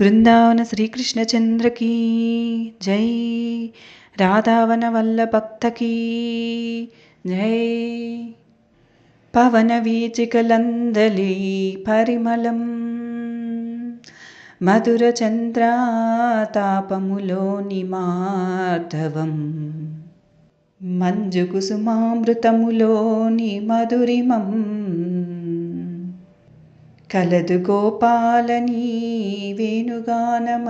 బృందావన శ్రీకృష్ణచంద్రకి జై రాధావన వల్ల భక్తకి జై పవన వీచికలందలి పరిమళం. మధుర చంద్రాతాపములోని మాధవం. మంజు కుసుమామృతములోని మధురిమం. కలదు గోపాలని వేణుగానమందు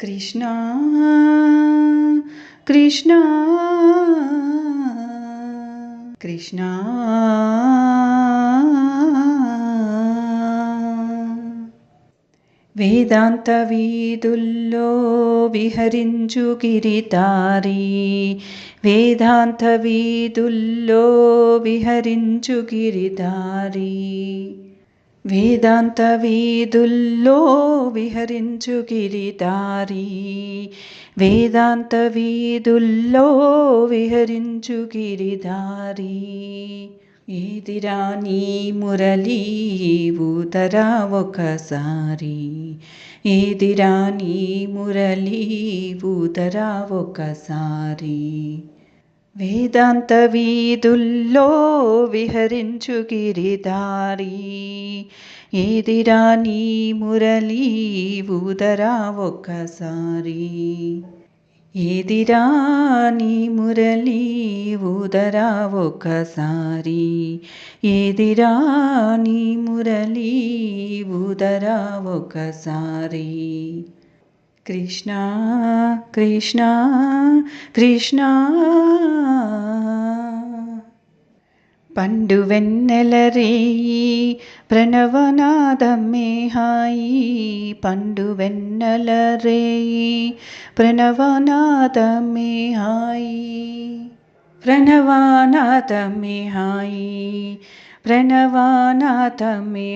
కృష్ణ కృష్ణ కృష్ణ వేదాంత వీధుల్లో విహరించు గిరితారి వేదాంత వీధుల్లో విహరించు గిరిదారి వేదాంత వీధుల్లో విహరించు గిరిదారి వేదాంత వీధుల్లో విహరించు గిరిదారి ఏదిరా నీ మురళీ ఊతరా ఒకసారి. ఏదిరా నీ మురళీ ఊతరా ఒకసారి. వేదాంత వీధుల్లో విహరించు గిరిదారి ఏదిరా నీ మురళీ ఊదరా ఒక్కసారి ఏదిరా నీ మురళీ ఊదరా ఒకసారి ఏదిరా నీ మురళీ ఊదరా ఒకసారి కృష్ణ కృష్ణ కృష్ణ. పండు వెన్నెల రేయి ప్రణవనాదమే హాయి పండు వెన్నెల రేయి ప్రణవనాదమే హాయి ప్రణవానాథమే హాయి ప్రణవానాథమే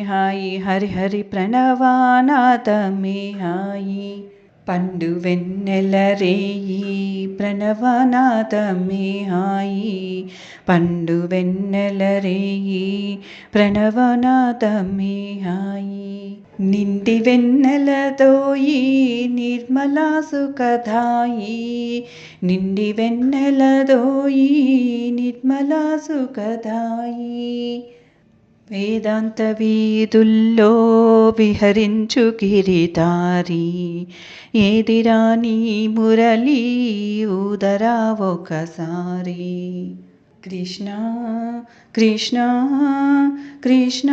పండు వెన్నెల రేయి ప్రణవనాథమే హాయి. పండు వెన్నెల రేయి ప్రణవనాథమే హాయి. నిండి వెన్నెలతోయి నిర్మలా సుఖదాయి నిండి వెన్నెలదోయి నిర్మలా సుఖదాయి వేదాంత వీధుల్లో విహరించు గిరిదారి ఏదిరాని మురళి ఉదరా ఊదరా ఒకసారి. కృష్ణ కృష్ణ కృష్ణ.